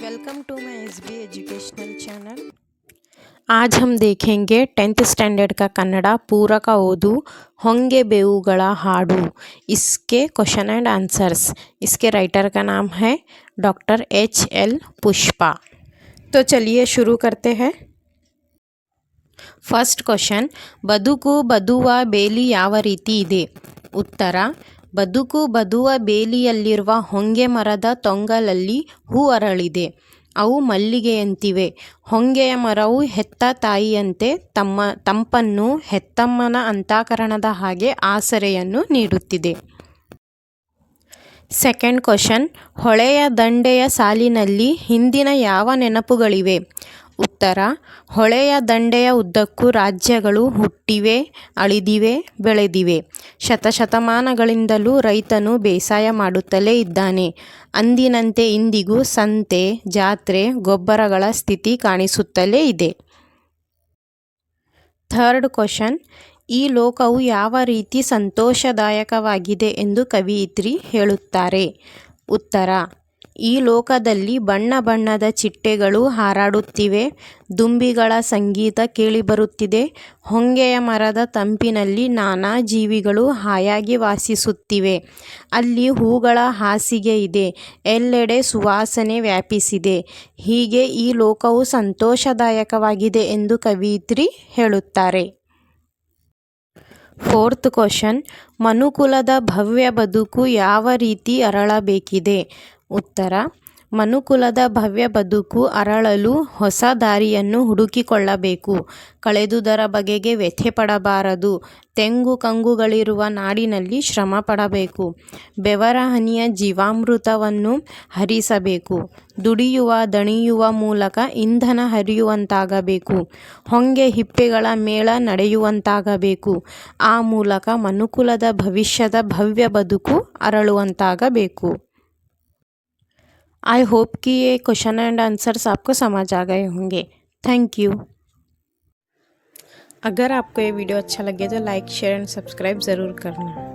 welcome to my S B educational channel आज हम देखेंगे टेंथ स्टैंडर्ड का कन्नड़ा पूरक ओदू ಹೊಂಗೆ ಬೇವುಗಳ ಹಾಡು इसके क्वेश्चन एंड आंसर्स इसके राइटर का नाम है डॉक्टर एच एल पुष्पा तो चलिए शुरू करते हैं ಫಸ್ಟ್ ಕ್ವಶನ್ ಬದುಕು ಬದುವ ಬೇಲಿ ಯಾವ ರೀತಿ ಇದೆ ಉತ್ತರ ಬದುಕು ಬದುವ ಬೇಲಿಯಲ್ಲಿರುವ ಹೊಂಗೆ ಮರದ ತೊಂಗಲಲ್ಲಿ ಹೂ ಅರಳಿದೆ. ಅವು ಮಲ್ಲಿಗೆಯಂತಿವೆ. ಹೊಂಗೆಯ ಮರವು ಹೆತ್ತ ತಾಯಿಯಂತೆ ತಮ್ಮ ತಂಪನ್ನು ಹೆತ್ತಮ್ಮನ ಅಂತಃಕರಣದ ಹಾಗೆ ಆಸರೆಯನ್ನು ನೀಡುತ್ತಿದೆ. ಸೆಕೆಂಡ್ ಕ್ವಶನ್ ಹೊಳೆಯ ದಂಡೆಯ ಸಾಲಿನಲ್ಲಿ ಹಿಂದಿನ ಯಾವ ನೆನಪುಗಳಿವೆ? ಉತ್ತರ. ಹೊಳೆಯ ದಂಡೆಯ ಉದ್ದಕ್ಕೂ ರಾಜ್ಯಗಳು ಹುಟ್ಟಿವೆ, ಅಳಿದಿವೆ, ಬೆಳೆದಿವೆ. ಶತಶತಮಾನಗಳಿಂದಲೂ ರೈತನು ಬೇಸಾಯ ಮಾಡುತ್ತಲೇ ಇದ್ದಾನೆ. ಅಂದಿನಂತೆ ಇಂದಿಗೂ ಸಂತೆ, ಜಾತ್ರೆ, ಗೊಬ್ಬರಗಳ ಸ್ಥಿತಿ ಕಾಣಿಸುತ್ತಲೇ ಇದೆ. ಥರ್ಡ್ ಕ್ವಶನ್ ಈ ಲೋಕವು ಯಾವ ರೀತಿ ಸಂತೋಷದಾಯಕವಾಗಿದೆ ಎಂದು ಕವಿಯಿತ್ರಿ ಹೇಳುತ್ತಾರೆ. ಉತ್ತರ. ಈ ಲೋಕದಲ್ಲಿ ಬಣ್ಣ ಬಣ್ಣದ ಚಿಟ್ಟೆಗಳು ಹಾರಾಡುತ್ತಿವೆ, ದುಂಬಿಗಳ ಸಂಗೀತ ಕೇಳಿಬರುತ್ತಿದೆ, ಹೊಂಗೆಯ ಮರದ ತಂಪಿನಲ್ಲಿ ನಾನಾ ಜೀವಿಗಳು ಹಾಯಾಗಿ ವಾಸಿಸುತ್ತಿವೆ. ಅಲ್ಲಿ ಹೂಗಳ ಹಾಸಿಗೆ ಇದೆ, ಎಲ್ಲೆಡೆ ಸುವಾಸನೆ ವ್ಯಾಪಿಸಿದೆ. ಹೀಗೆ ಈ ಲೋಕವು ಸಂತೋಷದಾಯಕವಾಗಿದೆ ಎಂದು ಕವಿಯಿತ್ರಿ ಹೇಳುತ್ತಾರೆ. ಫೋರ್ತ್ ಕ್ವಶನ್ ಮನುಕುಲದ ಭವ್ಯ ಬದುಕು ಯಾವ ರೀತಿ ಅರಳಬೇಕಿದೆ? ಉತ್ತರ. ಮನುಕುಲದ ಭವ್ಯ ಬದುಕು ಅರಳಲು ಹೊಸ ದಾರಿಯನ್ನು ಹುಡುಕಿಕೊಳ್ಳಬೇಕು. ಕಳೆದುದರ ಬಗೆಗೆ ವ್ಯಥೆ ಪಡಬಾರದು ತೆಂಗು ಕಂಗುಗಳಿರುವ ನಾಡಿನಲ್ಲಿ ಶ್ರಮ ಪಡಬೇಕು ಬೆವರ ಹನಿಯ ಜೀವಾಮೃತವನ್ನು ಹರಿಸಬೇಕು. ದುಡಿಯುವ ದಣಿಯುವ ಮೂಲಕ ಇಂಧನ ಹರಿಯುವಂತಾಗಬೇಕು. ಹೊಂಗೆ ಹಿಪ್ಪೆಗಳ ಮೇಳ ನಡೆಯುವಂತಾಗಬೇಕು. ಆ ಮೂಲಕ ಮನುಕುಲದ ಭವಿಷ್ಯದ ಭವ್ಯ ಬದುಕು ಅರಳುವಂತಾಗಬೇಕು. आई होप कि ये क्वेश्चन एंड आंसर्स आपको समझ आ गए होंगे. थैंक यू अगर आपको ये वीडियो अच्छा लगे तो लाइक शेयर एंड सब्सक्राइब ज़रूर करना.